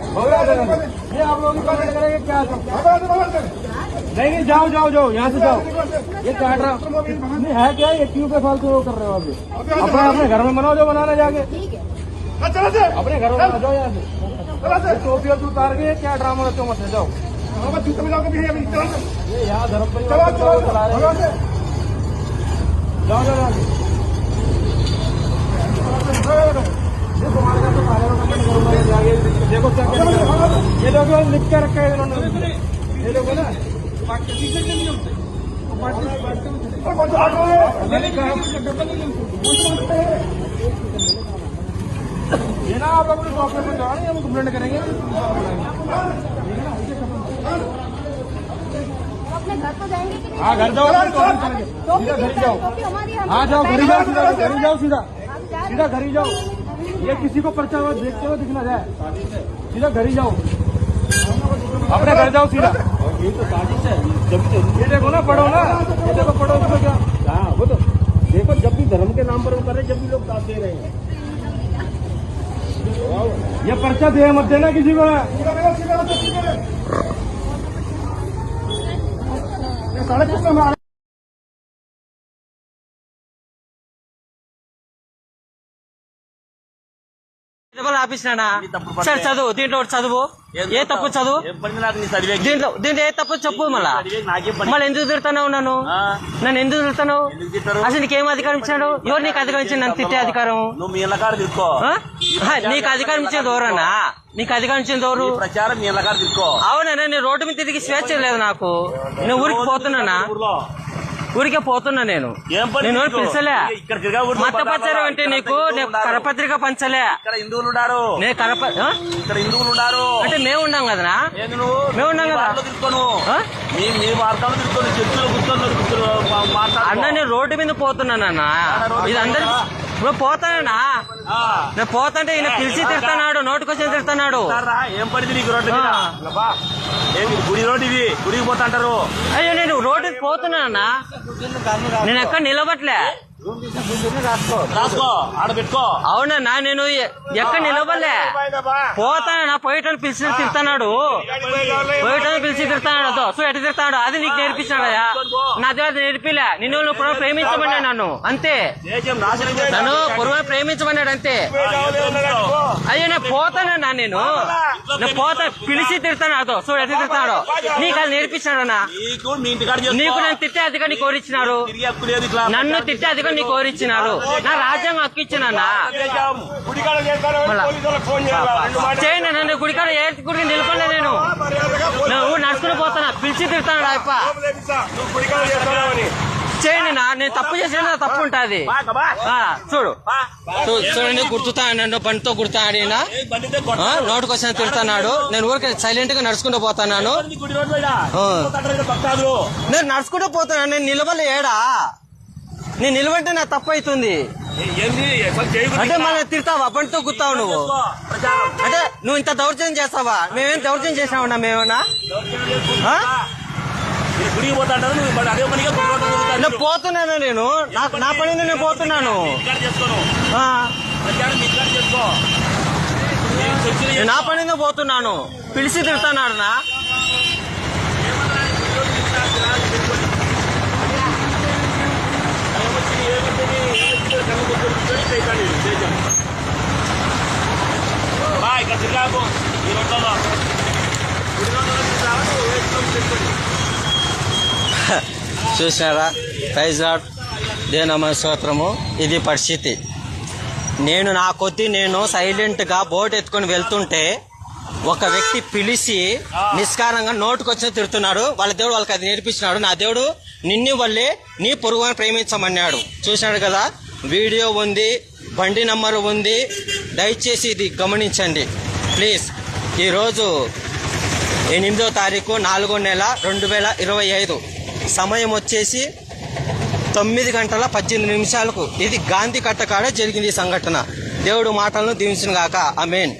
ये आप लोग करेंगे क्या नहीं नहीं जाओ जाओ जाओ यहाँ से जाओ। ये काट रहा नहीं है क्या ये? क्यों पे फालतू कर रहे हो अभी अपने अपने घर में बनाओ जो बनाना जाके। अपने घर में बना जाओ यहाँ से। टोपी और उतार के क्या ड्रामा रखते हो मत जाओ ये यहाँ धर्म चला रहे जाओ जाओ यहाँ से ये तुम्हारे घर तो सारे लोग कंप्लेंट करूँगा ये आगे देखो क्या क्या लिखा है। ये लिख के रखा है इन्होंने। ये देखो ना। ये है। ना आप अपने डॉक्टर को जाओ हम कंप्लेंट करेंगे अपने घर तो जाएँगे कि नहीं? हाँ घर जाओ घर ही है, जाओ हाँ जाओ घर जाओ सीधा घर ही जाओ सीधा। सीधा घर ही जाओ। ये किसी को पर्चा हुआ देखते हुए दिखना जाए। सीधा घर ही जाओ। अपने घर जाओ सीधा। ये तो साजिश है जब ये देखो ना पढ़ो ना। ये देखो पढ़ो तो क्या। हाँ वो तो देखो जब भी धर्म के नाम पर वो कर रहे जब भी लोग साथ दे रहे हैं। ये पर्चा दे मत देना किसी को। अच्छा। साढ़े छह ఆఫీస్ నానా సరే చదువు. దీంట్లో ఒకటి చదువు. ఏ తప్పు చదువు? దీంట్లో దీంట్లో ఏ తప్పు చెప్పు మళ్ళా. మళ్ళీ ఎందుకు తిడుతున్నావు నన్ను? నన్ను ఎందుకు తిడుతున్నావు? అసలు నీకేం అధికారం ఇచ్చాడు ఎవరు నీకు అధికారం ఇచ్చింది? నన్ను తిట్టే అధికారం? నీకు అధికారం ఇచ్చేది ఎవరన్నా? నీకు అధికారం ఇచ్చింది ఎవరు? అవునా నేను రోడ్డు మీద తిరిగి స్వేచ్ఛ లేదు నాకు. నేను ఊరికి పోతున్నానా? ఊరికే పోతున్నా నేను. నేను? పిలిచలే. అంటే నీకు నేను. కరపత్రిక పంచలే. ఇక్కడ హిందువులు ఉన్నారు. నేను కరప ఆ? ఇక్కడ హిందువులు ఉన్నారు. అంటే మేము ఉన్నాం కదనా? మేము ఉన్నాం కదా. అన్న నేను రోడ్డు మీద పోతున్నానన్నా ఇది అందరి ఇప్పుడు పోతానన్నా. నేను పోతుంటే ఈయన పిలిచి తిడుతున్నాడు నోటికొచ్చి తిడుతున్నాడు ఏం పడింది నీకు రోడ్డు గుడి రోడ్డు ఇది? గుడికి పోతా అంటారు. అయ్యో నేను రోడ్డుకి పోతున్నానన్నా నేను ఎక్కడ నిలబట్లే రాసుకో ఆడ పెట్టుకో. అవునన్నా నేను ఎక్కడ నిలబడలే? పోతానన్నా పోయేటని పిలిచి తిడుతున్నాడు పోయేటని పిలిచి తిడుతున్నాడు అదో సో ఎటు తిడుతున్నాడు అది నీకు నేర్పించాడయా నా దగ్గర నేర్పిలే. నిన్ను నువ్వు పురం ప్రేమించమన్నాడు నన్ను. అంతే. నన్ను పురం ప్రేమించమన్నాడు అంతే. అయ్యో నేను పోతానన్నా నేను? నేను పోతా పిలిచి అదో సో ఎటు తిడతాడు నీకు అది నేర్పించాడన్నా నీకు నేను తిట్టే అధికారం కోరిచ్చినారు నన్ను తిట్టే అధికారం నీకు కోరిచ్చినారు నా రాజ్యాంగం హక్కు. చేయండి నన్ను గుడికాడ ఏ గుడికి నిలబడలే నేను. నువ్వు నడుచుకుని పోతానా? పిలిచి గుడికాడ చేస్తున్నావని. చేయండి నా నేను తప్పు చేసిన తప్పు ఉంటుంది. చూడు. చూడండి గుర్తుతా నన్ను బండితో గుర్తా ఆడినా? కొట్ట. నోటికొచ్చిన తిడుతున్నాడు. నేను ఊరికి సైలెంట్గా నడుచుకుంటూ పోతున్నాను. నేను నడుచుకుంటూ పోతున్నాను నేను నిలబడలే ఏడా? నేను నిలబడితే నా తప్పు అవుతుంది అంటే. మన తిడతావా? బండితో గుర్తావు నువ్వు. అంటే నువ్వు ఇంత దౌర్జన్యం చేస్తావా? మేమేం దౌర్జన్యం చేసామన్నా మేమేమన్నా? ఆ? మీరు గుడికి పోతాంటారు నువ్వు మరి అదే పనిగా గుడి రోడ్డు మీద తిరుగుతారు. నేను పోతున్నాను నేను. నా పని నేను పోతున్నాను. నా పని పోతున్నాను. పిలిచి తిడుతున్నాడు నా. చూసినారా ప్రైజ్ లాడ్ దేనమ్మ స్తోత్రము ఇది పరిస్థితి. నేను నా కొద్ది నేను సైలెంట్గా బోట్ ఎత్తుకొని వెళ్తుంటే ఒక వ్యక్తి పిలిచి నిష్కారంగా నోటుకొచ్చిన తిడుతున్నాడు. వాళ్ళ దేవుడు వాళ్ళకి అది నేర్పించినాడు. నా దేవుడు నిన్ను వల్లే నీ పొరుగుని ప్రేమించమన్నాడు. చూసినాడు కదా? వీడియో ఉంది బండి నంబరు ఉంది. దయచేసి ఇది గమనించండి. ప్లీజ్. ఈరోజు ఎనిమిదో తారీఖు నాలుగో నెల రెండు వేల ఇరవై ఐదు. సమయం వచ్చేసి తొమ్మిది గంటల పద్దెనిమిది నిమిషాలకు. ఇది గాంధీ కట్టకాడ జరిగింది ఈ సంఘటన. దేవుడు మాటలను దీవించిన గాక ఆమెన్.